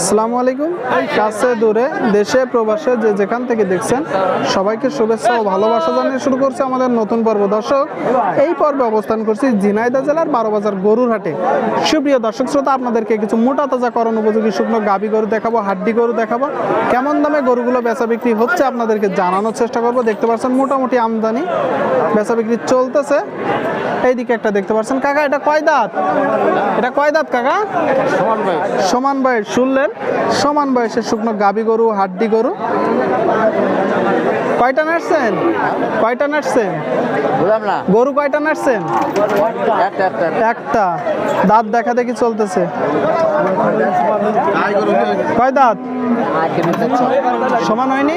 আসসালামু আলাইকুম। কাছে দূরে দেশে প্রবাসে যে যেখান থেকে দেখছেন সবাইকে শুভেচ্ছা ও ভালোবাসা জানিয়ে শুরু করছে আমাদের নতুন পর্ব। দর্শক এই পর্বে অবস্থান করছি ঝিনাইদহ জেলার বারো বাজার গরুরহাটে। সুপ্রিয় দর্শক শ্রোতা আপনাদেরকে কিছু মোটা তাজা করণ উপযোগী শুকনো গাবি গরু দেখাবো হাড্ডি গরু দেখাবো। কেমন দামে গরুগুলো বেচা বিক্রি হচ্ছে আপনাদেরকে জানানোর চেষ্টা করব। দেখতে পাচ্ছেন মোটামুটি আমদানি বেচা বিক্রি চলতেছে। এইদিকে একটা দেখতে পাচ্ছেন। কাকা এটা কয় দাঁত? এটা কয় দাঁত কাকা? সমান বয়স শুনলেন? সমান বয়সের শুকনো গাবি গরু হাড্ডি গরু। কয়টা নাড়ছেন? কয়টা নাড়ছেন? বুঝলাম না। গরু কয়টা নাড়ছেন? একটা। দাঁত দেখা দেখি চলতেছে। কয় দাঁত? সমান হয়নি?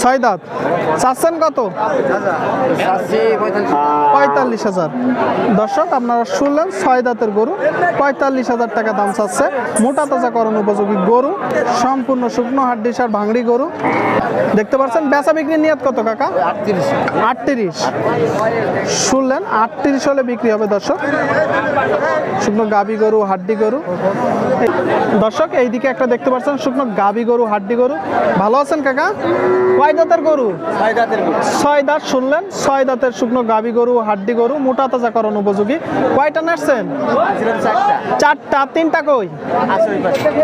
ছয় দাঁত। চাচ্ছেন কত? পঁয়তাল্লিশ হাজার। দর্শক আপনারা শুনলেন ছয় দাঁতের গরু। পঁয়তাল্লিশ হাজার টাকা দাম চাচ্ছে। মোটা তাজা তাজাকরণ উপযোগী গরু সম্পূর্ণ শুকনো হাড্ডি সার ভাঙড়ি গরু। দেখতে পাচ্ছেন বেচা বিক্রি নিয়ত কত কাকা? আটত্রিশ। শুনলেন আটত্রিশ হলে বিক্রি হবে দর্শক। শুকনো গাবি গরু হাড্ডি গরু। দর্শক এইদিকে একটা দেখতে পাচ্ছেন শুকনো গাবি গরু হাড্ডি গরু। ভালো আছেন কাকা? কয় দাঁতের গরু? ছয় দাঁত শুনলেন ছয় দাঁতের শুকনো গাবি গরু হাড্ডি গরু মোটা তাজা তাজাকরণ উপযোগী। কয়টা নাড়ছেন চারটা তিনটা কই?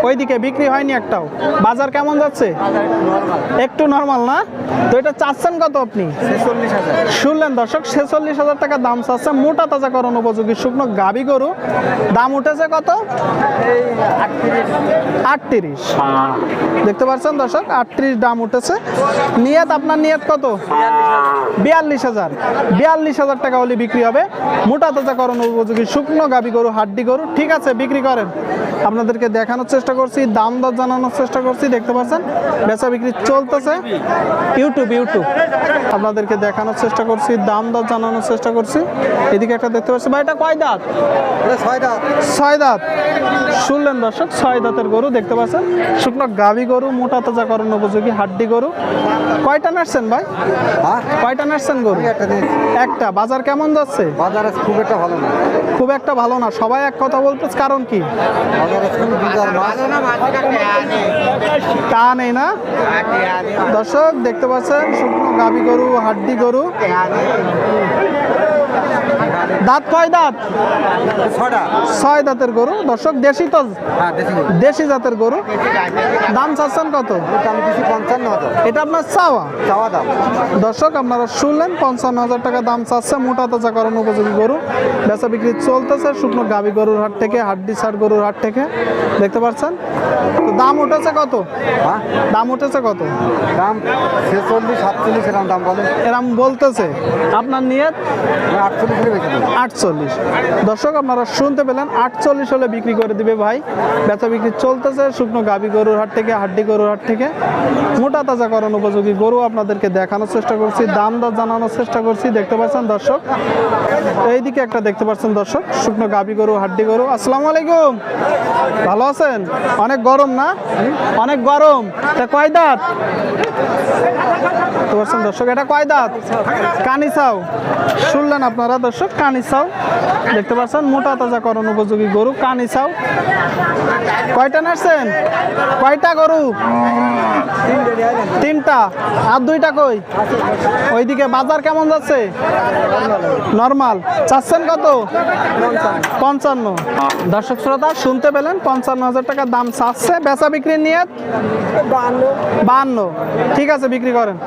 ওইদিকে বিক্রি হয়নি একটাও। বাজার কেমন যাচ্ছে? একটু নর্মাল না? তো এটা চাচ্ছেন কত আপনি? শুনলেন দর্শক, ছেচল্লিশ হাজার টাকা দাম চাচ্ছে। মোটা তাজাকরণ উপযোগী শুকনো গাবি গরু। দাম উঠেছে কত? আটত্রিশ। দেখতে পাচ্ছেন দর্শক, আটত্রিশ দাম উঠেছে। নিয়ত আপনার নিয়ত কত? বিয়াল্লিশ হাজার। বিয়াল্লিশ হাজার টাকা হলে বিক্রি হবে। মোটা তাজাকরণ উপযোগী শুকনো গাবি গরু, হাড্ডি গরু। ঠিক আছে, বিক্রি করেন। আপনাদেরকে দেখানোর চেষ্টা করছি দাম দর জানানোর চেষ্টা করছি দেখতে পাচ্ছেন বেচা বিক্রি চলতেছে। YouTube YouTube. আপনাদেরকে দেখানোর চেষ্টা করছি দাম দর জানানোর চেষ্টা করছি। এদিকে একটা দেখতে পাচ্ছি ভাই এটা কয় দাঁত? ছয় দাঁত। শুনলেন দর্শক ছয় দাঁতের গরু দেখতে পাচ্ছেন শুকনো গাভি গরু মোটা তাজাকরণ উপযোগী হাড্ডি গরু। কয়টা নাড়ছেন ভাই? হ্যাঁ? কয়টা নাড়ছেন গরু? একটা। বাজার কেমন যাচ্ছে? বাজারে খুব একটা ভালো না। খুব একটা ভালো না। সবাই এক কথা বলতেছে কারণ কি? বাজারে তা নেই না? দর্শক দেখতে পাচ্ছেন শুকনো গাবি গরু হাড্ডি গরু। দাঁত কয় দাঁত? ছয় দাঁতের গরু। দর্শক দেশি তো হ্যাঁ দেশি জাতের গরু। দাম চাচ্ছেন কত? দাম কিছু পঞ্চান্ন। এটা আপনার চাওয়া? চাওয়া দাম। দর্শক আপনারা শুনলেন পঞ্চান্ন হাজার টাকা দাম চাচ্ছে মোটা তাজাকরণ উপযোগী গরু। বেচা বিক্রি চলতেছে শুকনো গাবি গরুর হাট থেকে হাড্ডি সার গরুর হাট থেকে। দেখতে পাচ্ছেন? তো দাম উঠেছে কত? হ্যাঁ? দাম উঠেছে কত? দাম ছেচল্লিশ সাতচল্লিশ এরকম দাম বলে। এরম বলতেছে। আপনার নিয়ত? আটচল্লিশ আটচল্লিশ। দর্শক আপনারা শুনতে পেলেন আটচল্লিশ হলে বিক্রি করে দিবে ভাই। বেচা বিক্রি চলতেছে শুকনো গাবি গরুর হাট থেকে হাড্ডি গরুর হাট থেকে। মোটা তাজাকরণ উপযোগী গরু আপনাদেরকে দেখানোর চেষ্টা করছি, দাম দর জানানোর চেষ্টা করছি, দেখতে পাচ্ছেন দর্শক? এইদিকে একটা দেখতে পাচ্ছেন দর্শক, শুকনো গাবি গরু, হাড্ডি গরু, আসসালামু আলাইকুম। ভালো আছেন? অনেক গরম না? অনেক গরম। তা কয় দাঁত? পাচ্ছেন দর্শক, এটা কয় দাঁত? কানি চাও। শুনলেন আপনারা দর্শক, কানি চাও। দেখতে পাচ্ছেন, মোটা তাজা করণ উপযোগী গরু, কানি চাও। কয়টা নাড়ছেন? কয়টা গরু? তিনটা। আর দুইটা কই? ওইদিকে বাজার কেমন যাচ্ছে? নর্মাল। চাচ্ছেন কত? পঞ্চান্ন। দর্শক শ্রোতা, শুনতে পেলেন, পঞ্চান্ন হাজার টাকা দাম চাচ্ছে। বেচা বিক্রি নিয়ে বান্ন। ঠিক আছে, বিক্রি করেন।